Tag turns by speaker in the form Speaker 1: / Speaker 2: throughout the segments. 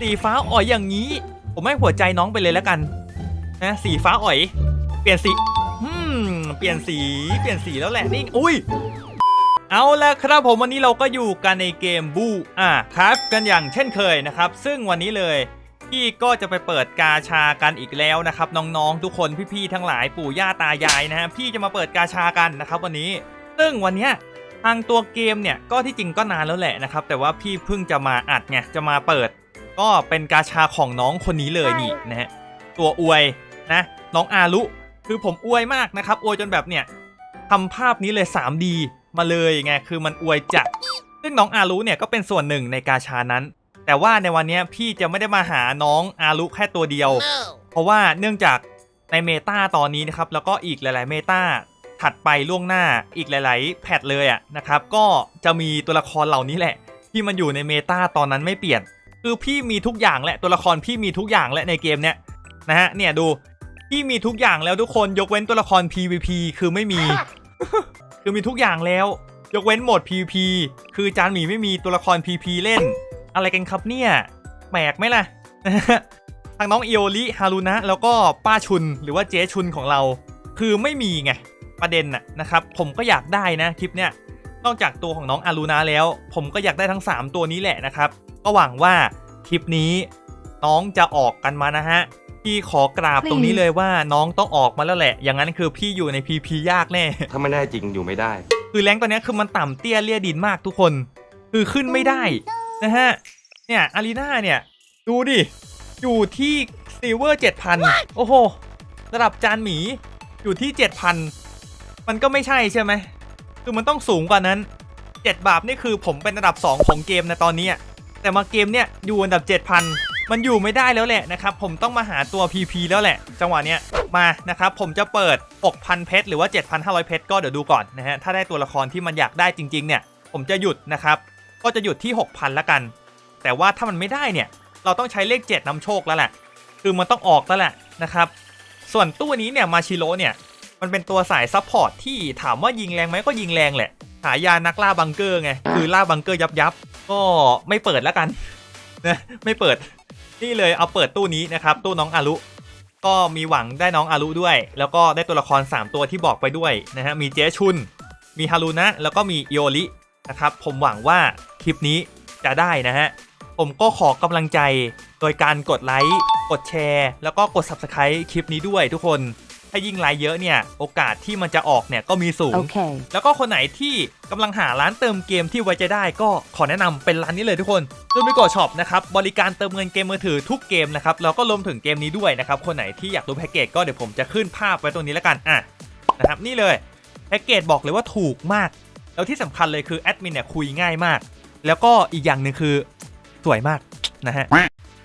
Speaker 1: สีฟ้าอ่อยอย่างนี้ ผมให้หัวใจน้องไปเลยแล้วกัน นะสีฟ้าอ่อย เปลี่ยนสีอืมเปลี่ยนสีเปลี่ยนสีแล้วแหละนี่อุ้ยเอาละครับผมวันนี้เราก็อยู่กันในเกมบูอะครับกันอย่างเช่นเคยนะครับ ซึ่งวันนี้เลยพี่ก็จะไปเปิดกาชากันอีกแล้วนะครับน้องๆทุกคนพี่ๆทั้งหลายปู่ย่าตายายนะฮะพี่จะมาเปิดกาชากันนะครับวันนี้ ซึ่งวันเนี้ยทางตัวเกมเนี่ยก็ที่จริงก็นานแล้วแหละนะครับแต่ว่าพี่เพิ่งจะมาอัดไงจะมาเปิด ก็เป็นกาชาของน้องคนนี้เลยนี่นะฮะตัวอวยนะน้องอารุคือผมอวยมากนะครับอวยจนแบบเนี่ยทำภาพนี้เลย 3D มาเลยไงคือมันอวยจัดซึ่งน้องอารุเนี่ยก็เป็นส่วนหนึ่งในกาชานั้น แต่ว่าในวันเนี้ยพี่จะไม่ได้มาหาน้องอารุแค่ตัวเดียว เพราะว่าเนื่องจากในเมตาตอนนี้นะครับแล้วก็อีกหลาย ๆ เมตาถัดไปล่วงหน้าอีกหลาย ๆ แพทเลยอะนะครับก็จะมีตัวละครเหล่านี้แหละ ที่มันอยู่ในเมตาตอนนั้นไม่เปลี่ยน คือพี่มีทุกอย่างแหละตัวละครพี่มีทุกอย่างและในเกมเนี้ยนะฮะเนี่ยดูพี่มีทุกอย่างแล้วทุกคนยกเว้นตัวละคร PVP คือไม่มี คือมีทุกอย่างแล้ว ยกเว้นโหมด PVP คือจานหมีไม่มีตัวละคร PP เล่น อะไรกันครับเนี่ยแปลกไหมล่ะทางน้องอิโอริฮารุนะแล้วก็ป้าชุนหรือว่าเจ๊ชุนของเรา คือไม่มีไงประเด็นน่ะนะครับ ผมก็อยากได้นะคลิปเนี้ยนอกจากตัวของน้องอารุนะแล้ว ผมก็อยากได้ทั้ง 3 ตัวนี้แหละนะครับ ก็หวังว่าคลิปนี้น้องจะออกกันมานะฮะ พี่ขอกราบตรงนี้เลยว่าน้องต้องออกมาแล้วแหละ อย่างนั้นคือพี่อยู่ใน PP ยากแน่
Speaker 2: ถ้าไม่แน่จริงอยู่ไม่ได้
Speaker 1: คือแรงค์ตอนเนี้ยคือมันต่ำเตี้ยเลี่ยดินมากทุกคน คือขึ้นไม่ได้นะฮะ เนี่ยอารีนาเนี่ย ดูดิ อยู่ที่ซิลเวอร์7,000โอ้โหระดับจานหมีอยู่ที่7,000มันก็ไม่ใช่ใช่ไหม คือมันต้องสูงกว่านั้น7บาทนี่คือผมเป็นระดับ2ของเกมในะตอนนี้อะ แต่มาเกมเนี่ยอยู่อันดับ 7,000 มันอยู่ไม่ได้แล้วแหละนะครับ ผมต้องมาหาตัว PP แล้วแหละ จังหวะเนี้ยมานะครับผมจะเปิด 6,000 เพชรหรือว่า 7,500 เพชรก็เดี๋ยวดูก่อนนะฮะถ้าได้ตัวละครที่มันอยากได้จริงๆเนี่ยผมจะหยุดนะครับก็จะหยุดที่ 6,000 ละกัน แต่ว่าถ้ามันไม่ได้เนี่ยเราต้องใช้เลข 7นำโชคแล้วแหละคือมันต้องออกแล้วแหละนะครับส่วนตู้นี้เนี่ยมาชิโร่เนี่ยมันเป็นตัวสายซัพพอร์ตที่ถามว่ายิงแรงไหมก็ยิงแรงแหละฉายานักล่าบังเกอร์ไงคือล่าบังเกอร์ยับยับ ก็ไม่เปิดแล้วกันนะไม่เปิดนี่เลยเอาเปิดตู้นี้นะครับ ตู้น้องอารุก็มีหวังได้น้องอารุด้วย แล้วก็ได้ตัวละคร 3 ตัวที่บอกไปด้วยนะฮะมีเจชุน มีฮารุนะ แล้วก็มีโอรินะครับ ผมหวังว่าคลิปนี้จะได้นะฮะ ผมก็ขอกำลังใจโดยการกดไลค์ กดแชร์ แล้วก็กด Subscribe คลิปนี้ด้วยทุกคน ถ้ายิ่งไลค์เยอะเนี่ยโอกาสที่มันจะออกเนี่ยก็มีสูง
Speaker 3: Okay.
Speaker 1: แล้วก็คนไหนที่กำลังหาร้านเติมเกมที่ไว้ใจได้ ก็ขอแนะนำเป็นร้านนี้เลยทุกคนซูมิโกช็อปนะครับบริการเติมเงินเกมมือถือทุกเกมนะครับแล้วก็รวมถึงเกมนี้ด้วยนะครับคนไหนที่อยากดูแพ็กเกจก็เดี๋ยวผมจะขึ้นภาพไว้ตรงนี้แล้วกันอะนะครับนี่เลยแพ็กเกจบอกเลยว่าถูกมาก แล้วที่สำคัญเลยคือแอดมินเนี่ยคุยง่ายมาก แล้วก็อีกอย่างหนึ่งคือสวยมากนะฮะ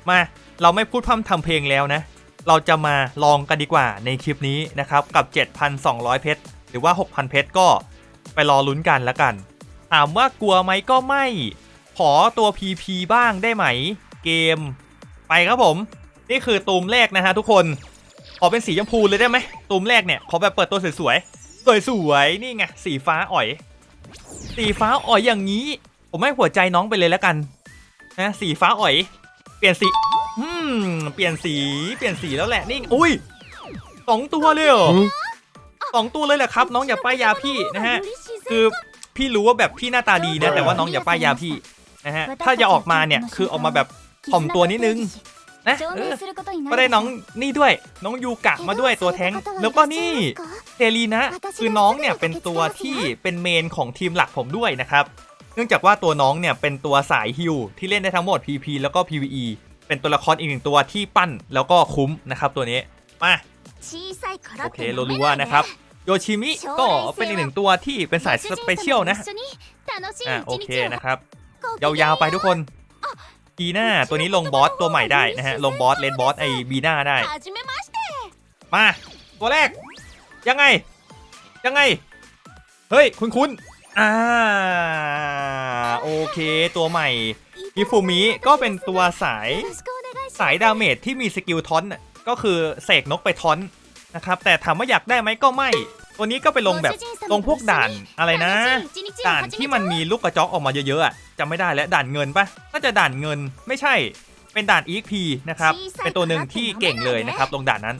Speaker 1: มาเราไม่พูดพร่ำทำเพลงแล้วนะ เราจะมาลองกันดีกว่าในคลิปนี้นะครับ กับ 7,200 เพชรหรือว่า 6,000 เพชรก็ไปรอลุ้นกันแล้วกัน ถามว่ากลัวไหมก็ไม่ ขอตัว PP บ้างได้ไหม เกม ไปครับผม นี่คือตูมแรกนะฮะทุกคน ขอเป็นสีชมพูเลยได้ไหมตูมแรกเนี่ย ขอแบบเปิดตัวสวยๆ สวยๆ นี่ไงสีฟ้าอ่อย สีฟ้าอ่อยอย่างนี้ ผมให้หัวใจน้องไปเลยแล้วกันนะสีฟ้าอ่อย เปลี่ยนสี เปลี่ยนสีเปลี่ยนสีแล้วแหละนี่อุ้ยสองตัวเลยเหรอสองตัวเลยแหละครับ น้องอย่าป้ายยาพี่นะฮะ คือพี่รู้ว่าแบบพี่หน้าตาดีนะแต่ว่าน้องอย่าป้ายยาพี่นะฮะถ้าจะออกมาเนี่ยคือออกมาแบบถ่อมตัวนิดนึงนะเออก็ได้น้องนี่ด้วย น้องยูกะมาด้วยตัวแท้ง แล้วก็นี่เซรีนะ คือน้องเนี่ยเป็นตัวที่เป็นเมนของทีมหลักผมด้วยนะครับ เนื่องจากว่าตัวน้องเนี่ยเป็นตัวสายฮิลที่เล่นได้ทั้งหมด PP แล้วก็ PVE เป็นตัวละครอีกหนึ่งตัวที่ปั้นแล้วก็คุ้มนะครับตัวนี้มาโอเคโรลัวนะครับโยชิมิก็เป็นอีกหนึ่งตัวที่เป็นสายสเปเชียลนะอะโอเคนะครับ ยาวๆไปทุกคนบีหน้าตัวนี้ลงบอสตัวใหม่ได้นะฮะลงบอสเลนบอสไอบีหน้าได้ มาตัวแรก ยังไง ยังไง เฮ้ย คุณคุณอ่าโอเคตัวใหม่ ยิฟูมิก็เป็นตัวสายสายดาเมจที่มีสกิลท้อนก็คือเสกนกไปท้อนนะครับแต่ถามว่าอยากได้ไหมก็ไม่ ตัวนี้ก็ไปลงแบบลงพวกด่านอะไรนะ ด่านที่มันมีลูกกระจอกออกมาเยอะๆจำไม่ได้และด่านเงินปะน่าจะด่านเงินไม่ใช่ เป็นด่านอีกพีนะครับ เป็นตัวหนึ่งที่เก่งเลยนะครับ ลงด่านนั้น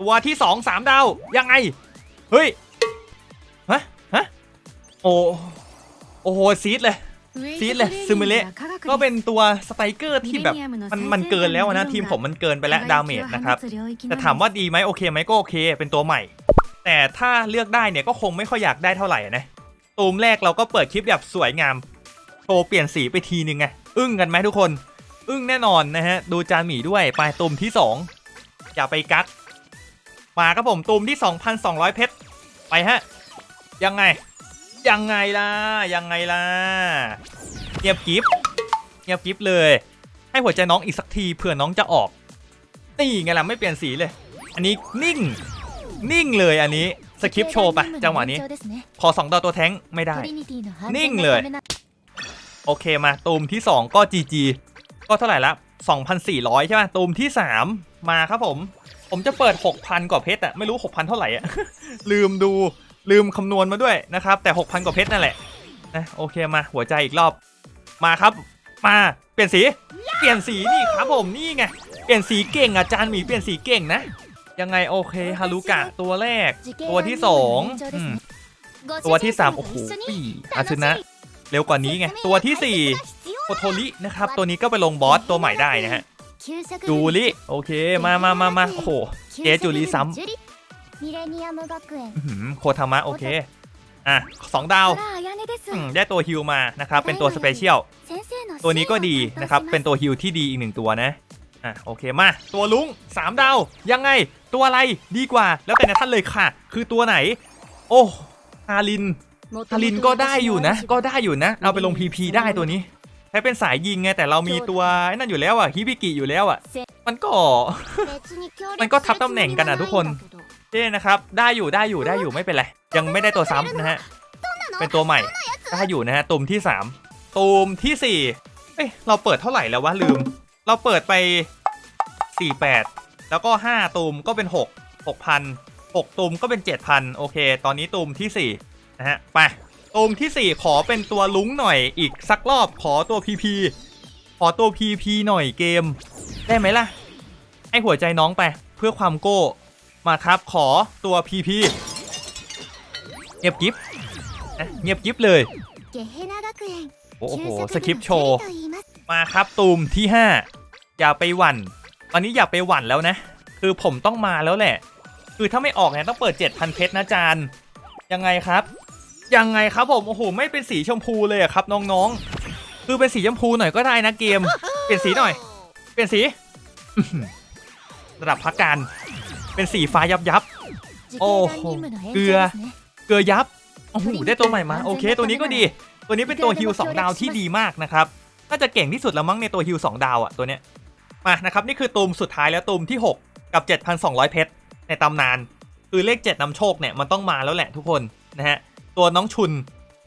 Speaker 1: ตัวที่สองสามดาวยังไง เฮ้ย ฮะ ฮะ โอ้โอ้โหซีดเลย ซีดเลยซึมเละก็เป็นตัวสไตรเกอร์ที่แบบมันมันเกินแล้วอะนะทีมผมมันเกินไปแล้วดาเมจนะครับแต่ถามว่าดีไหมโอเคไหมก็โอเค เป็นตัวใหม่ แต่ถ้าเลือกได้เนี่ยก็คงไม่ค่อยอยากได้เท่าไหร่นะตูมแรกเราก็เปิดคลิปแบบสวยงามโชว์เปลี่ยนสีไปทีนึงไงอึ้งกันไหมทุกคน อึ้งแน่นอนนะฮะดูจานหมีด้วยไปตูมที่ 2 อย่าไปกักมาครับผมตูมที่ 2,200 เพชรไปฮะยังไง ยังไงล่ะ ยังไงล่ะ เงียบกิฟเงียบกิฟเลย ให้หัวใจน้องอีกสักทีเผื่อน้องจะออก นี่ไงล่ะไม่เปลี่ยนสีเลย อันนี้นิ่ง นิ่งเลยอันนี้สคริปโชว์ไปจังหวะนี้ ขอสองดาวตัวแท้งไม่ได้ นิ่งเลย โอเคมาตูมที่ 2 ก็ GG ก็เท่าไหร่ละ 2,400 ใช่ไหมตูมที่ 3 มาครับผม ผมจะเปิด 6,000 กว่าเพชรอะไม่รู้ 6,000 เท่าไหร่อะลืมดู ลืมคำนวณมาด้วยนะครับ แต่ 6,000 กว่าเพชรนั่นแหละนะโอเคมาหัวใจอีกรอบมาครับ มาเปลี่ยนสีเปลี่ยนสีนี่ครับผมนี่ไงเปลี่ยนสีเก่งอาจารย์หมีเปลี่ยนสีเก่งนะ ยังไงโอเคฮารุกะตัวแรก ตัวที่สองอืมตัวที่3โอ้โหปีอาซึนะ เร็วกว่านี้ไงตัวที่4โคโทรินะครับ ตัวนี้ก็ไปลงบอสตัวใหม่ได้นะฮะจูริโอเคมามามามาโอ้โหเจ๊จูริซ้ำ
Speaker 2: มิเรเนียม
Speaker 1: เอนอื้อหืโคทามะโอเค อะสองดาวได้ตัวฮิลมานะครับ เป็นตัวสเปเชียลตัวนี้ก็ดีนะครับ เป็นตัวฮิลที่ดีอีกหนึ่งตัวนะ อะโอเคมา ตัวลุง 3 ดาว ยังไง ตัวอะไรดีกว่า แล้วแต่นะท่านเลยค่ะ คือตัวไหน โอ้ฮารินฮารินก็ได้อยู่นะ ก็ได้อยู่นะ เอาไปลงพีพีได้ตัวนี้ใช้เป็นสายยิงไง แต่เรามีตัวนั่นอยู่แล้วอะฮิบิกิอยู่แล้วอะมันก็ มันก็ทับตำแหน่งกันนะทุกคน เท่นะครับ ได้อยู่ได้อยู่ได้อยู่ไม่เป็นไร ยังไม่ได้ตัวซ้ำนะฮะ เป็นตัวใหม่ ได้อยู่นะฮะตูมที่3ตูมที่4เอ้ยเราเปิดเท่าไหร่แล้ววะลืม เราเปิดไป48แล้วก็5ตูมก็เป็น6 6,000 6ตูมก็เป็น7,000โอเค ตอนนี้ตูมที่4นะฮะ ไปตูมที่4ขอเป็นตัวลุงหน่อยอีกสักรอบขอตัว PP ขอตัว PP หน่อยเกม ได้ไหมล่ะ ให้หัวใจน้องไปเพื่อความโก้ มาครับขอตัวพีพีเงียบกิฟเงียบกิฟเลยโอ้โหสคริปโชว์มาครับตูมที่ 5 อย่าไปหวั่นตอนนี้อย่าไปหวั่นแล้วนะ คือผมต้องมาแล้วแหละ คือถ้าไม่ออกเนี่ยต้องเปิด 7,000 เพชรนะจานยังไงครับ ยังไงครับผมโอ้โหไม่เป็นสีชมพูเลยครับน้องๆ คือเป็นสีชมพูหน่อยก็ได้นะเกม เปลี่ยนสีหน่อย เปลี่ยนสีระดับพักการ เป็นสีฟ้ายับยับ โอ้โห เกลือ เกลือยับ โอ้โห ได้ตัวใหม่มา โอเค ตัวนี้ก็ดี ตัวนี้เป็นตัวฮิลสองดาวที่ดีมากนะครับ น่าจะเก่งที่สุดแล้วมั้งในตัวฮิลสองดาวอะตัวเนี้ย มานะครับ นี่คือตูมสุดท้ายแล้วตูมที่ 6 กับ 7,200 เพชรในตำนาน คือเลข 7นำโชคเนี่ยมันต้องมาแล้วแหละทุกคนนะฮะ ตัวน้องชุน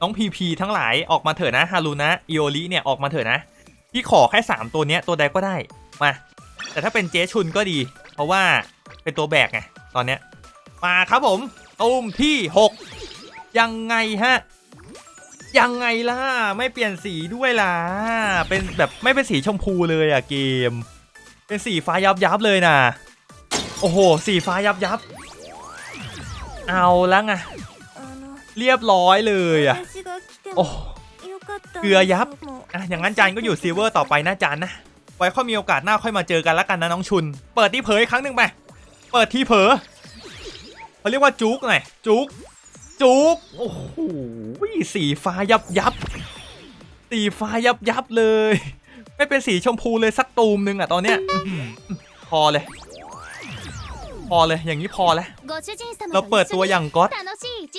Speaker 1: น้องพีพีทั้งหลายออกมาเถอะนะฮารุนะอิโอริเนี่ยออกมาเถอะนะ พี่ขอแค่ 3 ตัวเนี้ยตัวใดก็ได้ มา แต่ถ้าเป็นเจ๊ชุนก็ดี เพราะว่า เป็นตัวแบกไงตอนเนี้ยมาครับผมตูมที่หกยังไงฮะยังไงล่ะไม่เปลี่ยนสีด้วยล่ะเป็นแบบไม่เป็นสีชมพูเลยอะเกม เป็นสีฟ้ายับยับเลยนะโอ้โห สีฟ้ายับยับเอาแล้วไงเรียบร้อยเลยอะโอ้เกลือยับอะอย่างนั้นจานก็อยู่ซีเวอร์ต่อไปนะจานนะไว้ค่อยมีโอกาสหน้าค่อยมาเจอกันแล้วกันนะน้องชุน เปิดที่เผยครั้งหนึ่งไป เปิดทีเผลอเขาเรียกว่าจุกหน่อยจุกจุกโอ้โหสีฟ้ายับยับสีฟ้ายับยับเลย ไม่เป็นสีชมพูเลยสักตูมนึงอะตอนเนี้ยพอเลย พอเลยอย่างนี้พอแล้วเราเปิดตัวอย่างก๊อต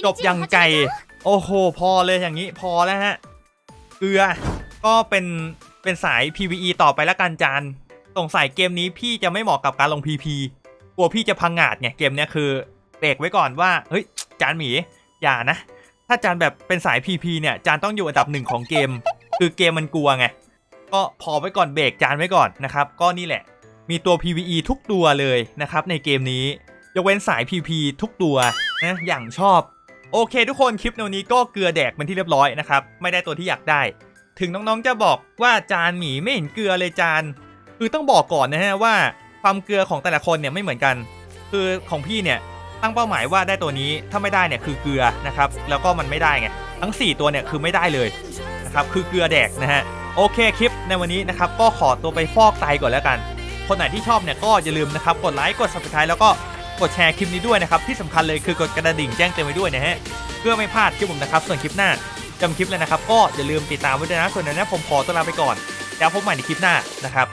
Speaker 1: จบอย่างไก่ โอ้โห พอเลยอย่างนี้พอแล้วฮะเกลือก็เป็นเป็นสาย PVE ต่อไปละกันจานสงสัยเกมนี้พี่จะไม่เหมาะกับการลง PP กลัวพี่จะพังงาดไงเกมเนี้ยคือเบรกไว้ก่อนว่าเฮ้ยจานหมีอย่านะ ถ้าจานแบบเป็นสาย PP เนี่ยจานต้องอยู่อันดับหนึ่งของเกม คือเกมมันกลัวไงก็พอไว้ก่อนเบรกจานไว้ก่อนนะครับก็นี่แหละ มีตัว PVE ทุกตัวเลยนะครับในเกมนี้ยกเว้นสาย PP ทุกตัวนะอย่างชอบ โอเค ทุกคนคลิปแนวนี้ก็เกลือแดกเป็นที่เรียบร้อยนะครับไม่ได้ตัวที่อยากได้ ถึงน้องๆจะบอกว่าจานหมีไม่เห็นเกลือเลยจานคือต้องบอกก่อนนะฮะว่า ความเกลือของแต่ละคนเนี่ยไม่เหมือนกัน คือของพี่เนี่ยตั้งเป้าหมายว่าได้ตัวนี้ถ้าไม่ได้เนี่ยคือเกลือนะครับแล้วก็มันไม่ได้ไงทั้ง 4 ตัวเนี่ยคือไม่ได้เลยนะครับคือเกลือแดกนะฮะโอเคคลิปในวันนี้นะครับก็ขอตัวไปฟอกไตก่อนแล้วกัน คนไหนที่ชอบเนี่ยก็อย่าลืมนะครับกดไลค์กด subscribe แล้วก็กดแชร์คลิปนี้ด้วยนะครับที่สำคัญเลยคือกดกระดิ่งแจ้งเตือนไว้ด้วยนะฮะเพื่อไม่พลาดคลิปผมนะครับส่วนคลิปหน้าจำคลิปเลยนะครับก็อย่าลืมติดตามไว้ด้วยนะส่วนในนี้ผมขอตัวลาไปก่อนแล้วพบใหม่ในคลิปหน้านะครับ